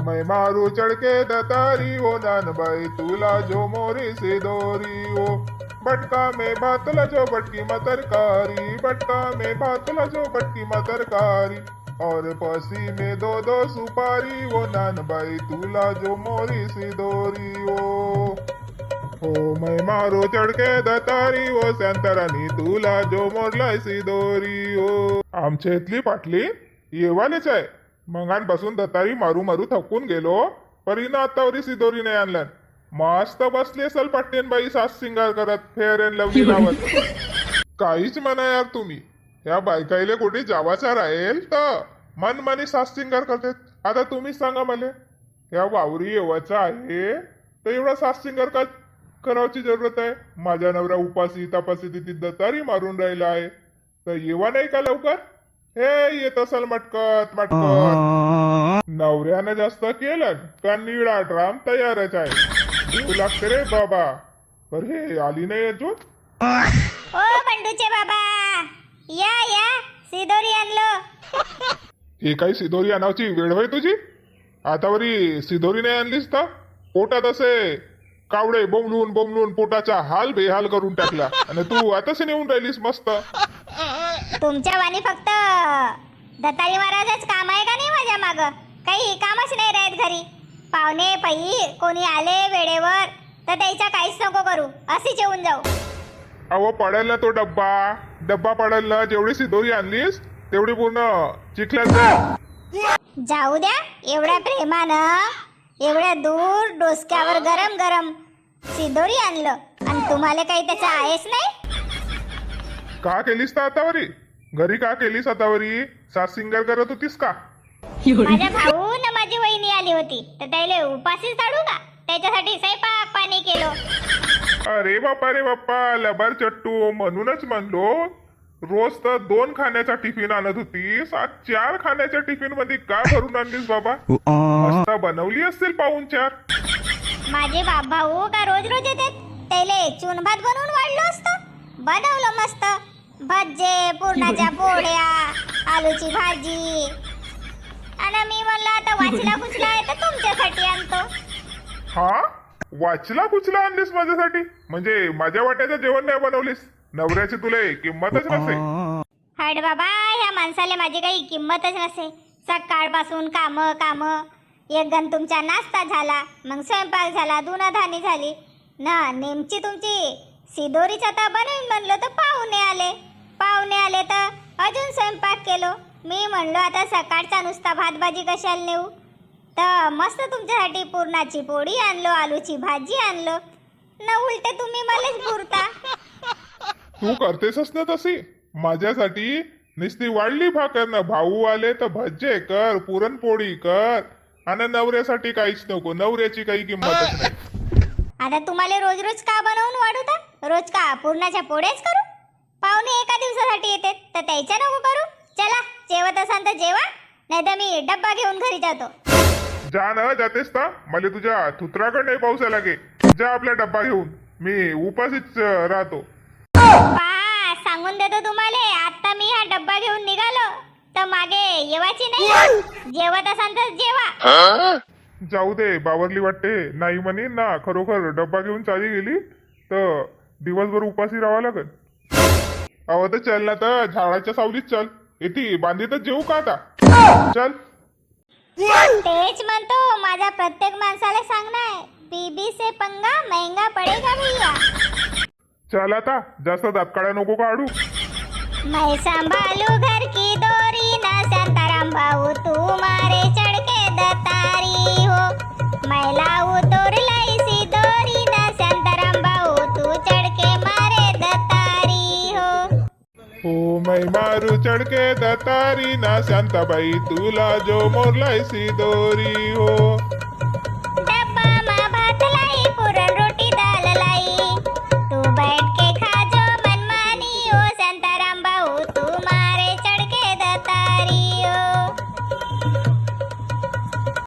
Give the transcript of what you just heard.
मैं मारू चढ़के दतारी, ओ नानबाई तुला जो मोरी से दोरी, ओ। बटका में बातला जो बटकी मतरकारी बटका में बातला जो बटकी मतरकारी और पसी में दो दो सुपारी वो नानबाई तुला जो मोरी सी दोरी, ओ। हो मैं मारो चढके दतारी, ओ संतरानी तुला जो मोडलाय सी दोरी, ओ। आमच्या इथली पाटली येवालेच आहे बसून दतारी मारू मारू थकून गेलो. परीनं आतावरी सिदोरी नाही आणल्या मस्त बसली असेल पाटलीन बाई सास सिंगार करत फेअर अँड लवली लावत. काहीच म्हणा यार तुम्ही. या बायकाईले कुठे जावाचा राहील तर. मन मनी सास सिंगार करते. आता तुम्हीच सांगा मला. या वावरी येवाचा आहे तर एवढा सास सिंगार का करावची जरूरत आहे? माझा नवरा उपासी तपासी तिथे दतारी मारून राहिला आहे. तर येवा नाही का लवकर? हे येत असेल मटकत मटकत. नवऱ्यानं जास्त केलं का निळा ड्राम तयारच आहे. देऊ लागते रे बाबा. पर हे आली नाही अजून? ओ बंडूचे बाबा. या या. सिदोरी आणलो. हे काही सिदोरी आणावची वेळ होय तुझी? आतावरी सिदोरी नाही आणलीस तर? पोटात असे कावडे बोंबलून बोंबलून पोटाचा हाल बेहाल करून टाकला. आणि तू आताच नेऊन राहिलीस मस्त. तुमच्या वाणी फक्त दत्ताजी महाराजच काम आहे का नाही माझ्या माग? काही कामच नाही राहत घरी. पाहुणे पई कोणी आले वेळेवर तर त्याच्या काहीच नको करू. अशीच येऊन जाऊ. अहो पडेल ना तो डब्बा. डब्बा पडेल ना जेवढी सिदोरी आणलीस तेवढी पूर्ण चिखल्यात जाऊ द्या एवढ्या प्रेमानं एवढ्या दूर डोसक्यावर गरम गरम सिदोरी आणलं. आणि तुम्हाला काही त्याचं आहेच नाही? का केलीस तर आतावरी घरी का केलीस आतावरी सास सिंगर करत होतीस का? माझा भाऊ न माझी वहिनी आली होती. तर त्याला उपाशीच काढू का? त्याच्यासाठी स्वयंपाक पाणी केलो. अरे बाप्पा रे बाप्पा लबार चट्टू म्हणूनच म्हणलो. रोज तर दोन खाण्याचा टिफिन आणत होतीस. आज चार खाण्याच्या टिफिनमध्ये का भरून आणलीस बाबा? मस्त बनवली असतील पाहून चार. माझे बाप भाऊ का रोज रोज येतात? त्याले चून भात बनवून वाढलो असतं. बनवलं मस्त. भज्जे पुरणाच्या पोळ्या आलूची भाजी. आणि मी म्हणलं आता वाचला कुचला आहे तर तुमच्यासाठी आणतो. हा? वाचला कुचला आणलीस माझ्यासाठी? म्हणजे माझ्या वाट्याचं जेवण नाही बनवलीस. नवऱ्याची तुला किंमतच नसे. हाड बाबा ह्या माणसाला माझी काही किंमतच नसे. सकाळपासून काम काम. एक गण तुमचा नाश्ता झाला मग स्वयंपाक झाला धुणधानी झाली. ना नेमची तुमची. सिदोरीच आता बनवून म्हणलं तर पाहुणे आले. पाहुणे आले तर अजून स्वयंपाक केलो. मी म्हणलो आता सकाळचा नुसता भात भाजी कशाला नेऊ? तर मस्त तुमच्यासाठी पुरणाची पोळी आणलो आलूची भाजी आणलो. न उलटे तुम्ही मलाच पुरता. तू करतेसच ना तशी. माझ्यासाठी नुसती वाढली भाकर ना भाऊ आले तर भज्जे कर पुरणपोळी कर. आणि नवऱ्यासाठी काहीच नको नवऱ्याची काही किंमतच नाही. आता तुम्हाला रोज रोज का बनवून वाढवता? रोज का पूर्णाच्या पोळ्याच करू? पाहुणे एका दिवसासाठी येते तर त्याच्या नको करू. चला जेवत असाल तर जेवा नाही तर मी डब्बा घेऊन घरी जातो. जा ना जातेस ना. मला तुझ्या थुत्राकडे नाही पाऊसा लागे जा आपला डब्बा घेऊन. मी उपाशीच अं, राहतो. पहा सांगून देतो तुम्हाला आता मी हा डब्बा घेऊन निघालो तर मागे येवाची नाही. जेवत असाल तर जेवा. जाऊ दे बावरली वाटते. नाही म्हणे ना खरोखर डब्बा घेऊन चाली गेली तर दिवसभर उपाशी राहावं लागल अहो तर चल ना तर झाडाच्या सावलीत चल. येते बांधीतच जेऊ का आता? चल. तेच म्हणतो माझा प्रत्येक माणसाला सांगणं आहे बीबी से पंगा महंगा पडेगा भैया. चल आता जास्त दातकाड्या नको काढू मैं संभालू घर की डोरी न शांताराम भाऊ तू मारे चढ़के दतारी हो. मैं लाऊ भाई मारू चढ़ के दतारी ना संत शांताबाई तुला जो मोरलायसी दोरी हो डब्बा मा भात लाई पुरण रोटी दाल लाई तू बैठ के